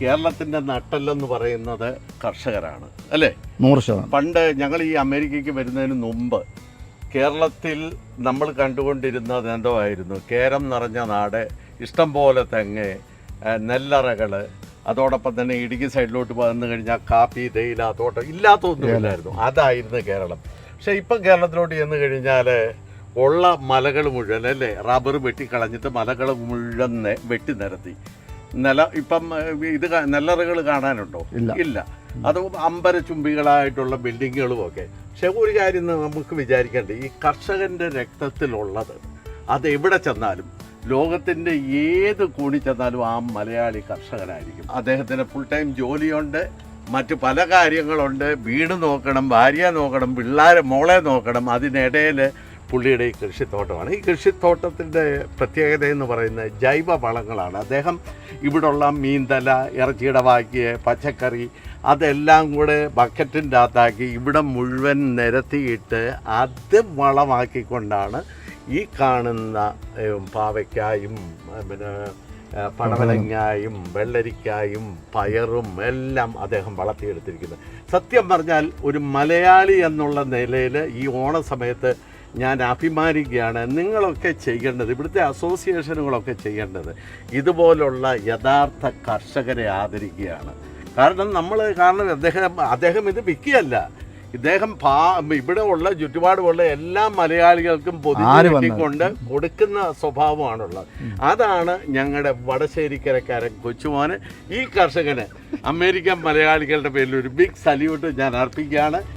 കേരളത്തിന്റെ നട്ടെല്ലെന്ന് പറയുന്നത് കർഷകരാണ് അല്ലേ? നൂറ് ശതമാനം. പണ്ട് ഞങ്ങൾ ഈ അമേരിക്കയ്ക്ക് വരുന്നതിന് മുമ്പ് കേരളത്തിൽ നമ്മൾ കണ്ടുകൊണ്ടിരുന്നത് എന്തോ ആയിരുന്നു കേരം നിറഞ്ഞ നാട് ഇഷ്ടം പോലെ തെങ്ങ് നെല്ലറകൾ അതോടൊപ്പം തന്നെ ഇടുക്കി സൈഡിലോട്ട് വന്നു കഴിഞ്ഞാൽ കാപ്പി തേയില തോട്ടം ഇല്ലാത്തൊന്നുമില്ലായിരുന്നു അതായിരുന്നു കേരളം. പക്ഷെ ഇപ്പം കേരളത്തിലോട്ട് ചെന്ന് കഴിഞ്ഞാൽ ഉള്ള മലകൾ മുഴുവൻ അല്ലേ? റബ്ബർ വെട്ടിക്കളഞ്ഞിട്ട് മലകൾ മുഴുവൻ വെട്ടി നിരത്തി. നില ഇപ്പം ഇത് നെല്ലറുകൾ കാണാനുണ്ടോ? ഇല്ല. ഇല്ല. അത് അമ്പരചുംബികളായിട്ടുള്ള ബിൽഡിങ്ങുകളും ഒക്കെ. പക്ഷെ ഒരു കാര്യം നമുക്ക് വിചാരിക്കേണ്ടത് ഈ കർഷകന്റെ രക്തത്തിലുള്ളത് അത് എവിടെ ചെന്നാലും ലോകത്തിന്റെ ഏത് കോണി ചെന്നാലും ആ മലയാളി കർഷകനായിരിക്കും. അദ്ദേഹത്തിന് ഫുൾ ടൈം ജോലിയുണ്ട് മറ്റു പല കാര്യങ്ങളുണ്ട്. വീട് നോക്കണം ഭാര്യ നോക്കണം പിള്ളേരെ മോളെ നോക്കണം അതിനിടയിൽ പുള്ളിയുടെ ഈ കൃഷിത്തോട്ടമാണ്. ഈ കൃഷിത്തോട്ടത്തിന്റെ പ്രത്യേകത എന്ന് പറയുന്നത് ജൈവ വളങ്ങളാണ്. അദ്ദേഹം ഇവിടുള്ള മീൻതല ഇറച്ചിയുടെ ബാക്കി പച്ചക്കറി അതെല്ലാം കൂടെ ബക്കറ്റിന്റെ അകത്താക്കി ഇവിടെ മുഴുവൻ നിരത്തിയിട്ട് അത് വളമാക്കിക്കൊണ്ടാണ് ഈ കാണുന്ന പാവയ്ക്കായും പിന്നെ പടവലങ്ങായും വെള്ളരിക്കായും പയറും എല്ലാം അദ്ദേഹം വളർത്തിയെടുത്തിരിക്കുന്നത്. സത്യം പറഞ്ഞാൽ ഒരു മലയാളി എന്നുള്ള നിലയിൽ ഈ ഓണ സമയത്ത് ഞാൻ അഭിമാനിക്കുകയാണ് നിങ്ങളൊക്കെ ചെയ്യേണ്ടത് ഇവിടുത്തെ അസോസിയേഷനുകളൊക്കെ ചെയ്യേണ്ടത് ഇതുപോലുള്ള യഥാർത്ഥ കർഷകരെ ആദരിക്കുകയാണ്. കാരണം നമ്മൾ കാരണം അദ്ദേഹം അദ്ദേഹം ഇത് വിൽക്കുകയല്ല. ഇദ്ദേഹം പാ ഇവിടെ ഉള്ള ചുറ്റുപാടുമുള്ള എല്ലാ മലയാളികൾക്കും. കെട്ടിക്കൊണ്ട് കൊടുക്കുന്ന സ്വഭാവമാണുള്ളത്. അതാണ് ഞങ്ങളുടെ വടശ്ശേരിക്കരക്കാരൻ കൊച്ചുമോന്. ഈ കർഷകന് അമേരിക്കൻ മലയാളികളുടെ പേരിൽ ഒരു ബിഗ് സല്യൂട്ട് ഞാൻ അർപ്പിക്കുകയാണ്.